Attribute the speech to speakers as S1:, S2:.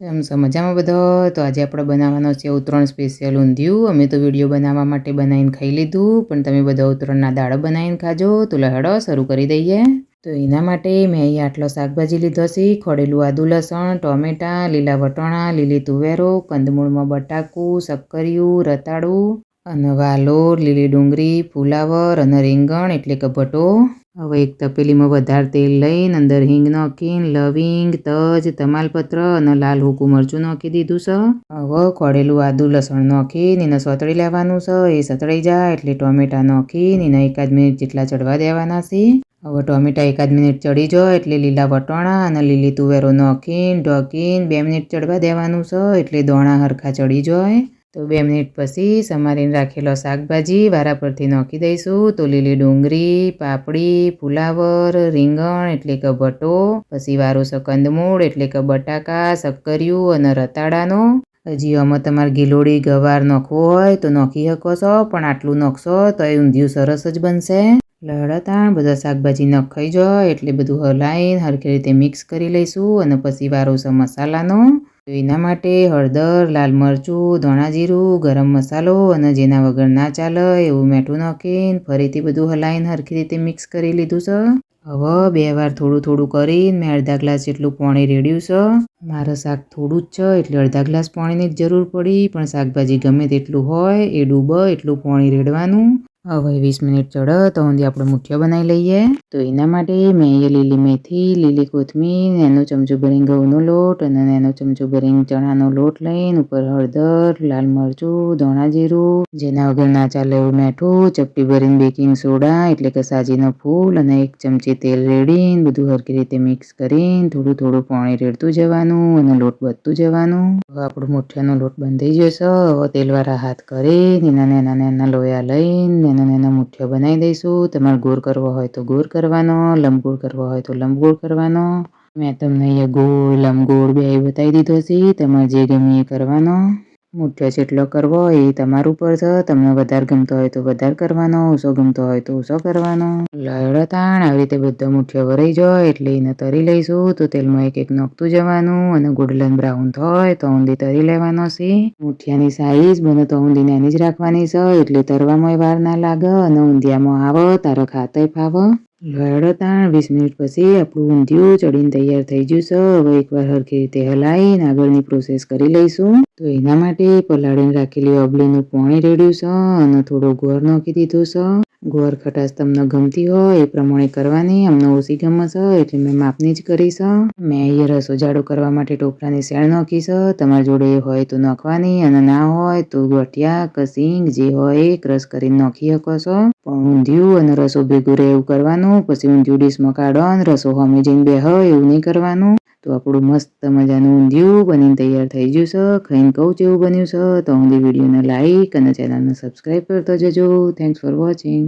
S1: એમ છો, મજામાં બધો? તો આજે આપણે બનાવવાનો છે ઉત્તરાયણ સ્પેશિયલ ઊંધિયું. અમે તો વીડિયો બનાવવા માટે બનાવીને ખાઈ લીધું, પણ તમે બધા ઉત્તરાયણના દાળ બનાવીને ખાજો. તો લહેડો શરૂ કરી દઈએ. તો એના માટે મેં અહીંયા આટલો શાકભાજી લીધો છે. ખોડેલું આદુ લસણ, ટોમેટાં, લીલા વટાણા, લીલી તુવેરો, કંદમૂળમાં બટાકું શક્કરિયું રતાળું, અને વાલોર, લીલી ડુંગળી, ફુલાવર અને રીંગણ એટલે કે ભટો. હવે એક તપેલીમાં વધારે તેલ લઈને અંદર હિંગ નાખીને, લવિંગ, તજ, તમાલપત્ર અને લાલ હુકું મરચું નાખી દીધું છે. હવે ખોડેલું આદુ લસણ નાખીને એને સતળી લેવાનું છે. એ સતળી જાય એટલે ટોમેટા નાખીને એને એકાદ મિનિટ જેટલા ચડવા દેવાના છે. હવે ટોમેટા એકાદ મિનિટ ચડી જાય એટલે લીલા વટાણા અને લીલી તુવેરો નાખીને, ઢોકીને બે મિનિટ ચડવા દેવાનું છે એટલે દોણા હરખા ચડી જાય. તો બે મિનિટ પછી સમારીને રાખેલો શાકભાજી વારા પરથી નાખી દઈશું. તો લીલી ડુંગળી, પાપડી ફુલાવર રીંગણ એટલે કે ભટો પછી વારો કંદમૂળ એટલે કે બટાકા શક્કરિયું અને રતાડાનો હજી આમાં તમારે ગીલોડી, ગવાર નાખવો હોય તો નાખી શકો છો, પણ આટલું નાખશો તો એ ઊંધિયું સરસ જ બનશે. લડતાણ બધા શાકભાજી નખાઈ જાય એટલે બધું હલાઈને હરખી રીતે મિક્સ કરી લઈશું અને પછી વારો છે મસાલાનો. એના માટે હળદર, લાલ મરચું, ધોણા જીરું, ગરમ મસાલો અને જેના વગર ના ચાલે એવું મીઠું નાખીને ફરીથી બધું હલાઈને હરખી રીતે મિક્સ કરી લીધું છે. હવે બે વાર થોડું થોડું કરીને મેં અડધા ગ્લાસ જેટલું પાણી રેડ્યું છે. મારે શાક થોડું જ છે એટલે અડધા ગ્લાસ પાણીની જ જરૂર પડી, પણ શાકભાજી ગમે તેટલું હોય એ ડૂબે એટલું પાણી રેડવાનું. હવે વીસ મિનિટ ચડે તો ઊંધી આપણે મુઠ્ઠીઓ બનાવી લઈએ. તો એના માટે મેં અહીંયા લીલી મેથી, લીલી કોથમીર, નેનો ચમચો ભરીને ઘઉંનો લોટ અને નેનો ચમચો ભરીને ચણાનો લોટ લઈને ઉપર હળદર, લાલ મરચું, ધોણા જીરું, જેના વગર ના ચાલે એવું મેઠું, ચપટી ભરીને બેકિંગ સોડા, એટલે કે સાજીનો ફૂલ અને એક ચમચી તેલ રેડીને બધું હરકી રીતે મિક્સ કરીને થોડું થોડું પાણી રેડતું જવાનું અને લોટ બધતું જવાનું. હવે આપણો મુઠ્ઠિયાનો લોટ બંધાઈ જશે. હવે તેલવાળા હાથ કરી એના નાના નાના લોયા લઈને નાના નાના મુઠ્ઠીઓ બનાવી દઈશું. તમારે ગોળ કરવો હોય તો ગોળ કરવાનો, લંબગોળ કરવો હોય તો લંબગોળ કરવાનો. મેં તમને અહીંયા ગોળ, લંબગોળ બે બતાવી દીધો છે. તમારે જે ગમે એ કરવાનો. મુઠ્ઠો જેટલો કરવો એ તમારું ઉપર છે. તમને વધારે ગમતો હોય તો વધારે કરવાનો, ઓછો ગમતો હોય તો ઓછો કરવાનો. લડો તાણ આવી રીતે બધો મુઠ્ઠીઓ ભરાઈ જાય એટલે એને તરી લઈશું. તો તેલમાં એક એક નોખતું જવાનું અને ગોલ્ડન બ્રાઉન થાય તો ઊંધી તરી લેવાનો છે. મુઠિયાની સાઈઝ બને તો ઊંધી નાની જ રાખવાની છે. એટલે તરવામાં વાર ના લાગે અને ઊંધિયામાં આવે, તારો ખાતે ફાવો. લડો તાણ વીસ મિનિટ પછી આપણું ઊંધિયું ચડીને તૈયાર થઈ ગયું છે. હવે એકવાર હરખી રીતે હલાવીને આગળની પ્રોસેસ કરી લઈશું. તો એના માટે પલાળીને રાખેલી અબલીનું પાણી રેડ્યું છે અને થોડો ગોળ નાખી દીધો છે. ગોળ ખટાશ તમને ગમતી હોય, એ પ્રમાણે કરવાની. અમને ઓછી ગમશે એટલે મેં માપની જ કરીશ મેં અહીંયા રસો ઉજાડો કરવા માટે ટોપરાની શેણ નાખીશ તમારી જોડે હોય તો નાખવાની અને ના હોય તો ગઠિયા કે સિંગ જે હોય એ ક્રશ કરીને નાખી શકો છો. પણ ઊંધિયું અને રસો ભેગું રહે એવું કરવાનું, પછી ઊંધિયું ડીશમાં કાઢો અને રસો હમે જઈને બે હોય એવું નહીં કરવાનું. તો આપણું મસ્ત મજાનું ઊંધિયું બનીને તૈયાર થઈ ગયું છે. ખાઈને કહું જેવું બન્યું છે. તો ઊંધી વિડીયોને લાઈક અને ચેનલને સબસ્ક્રાઈબ કરતો જજો. Thanks for watching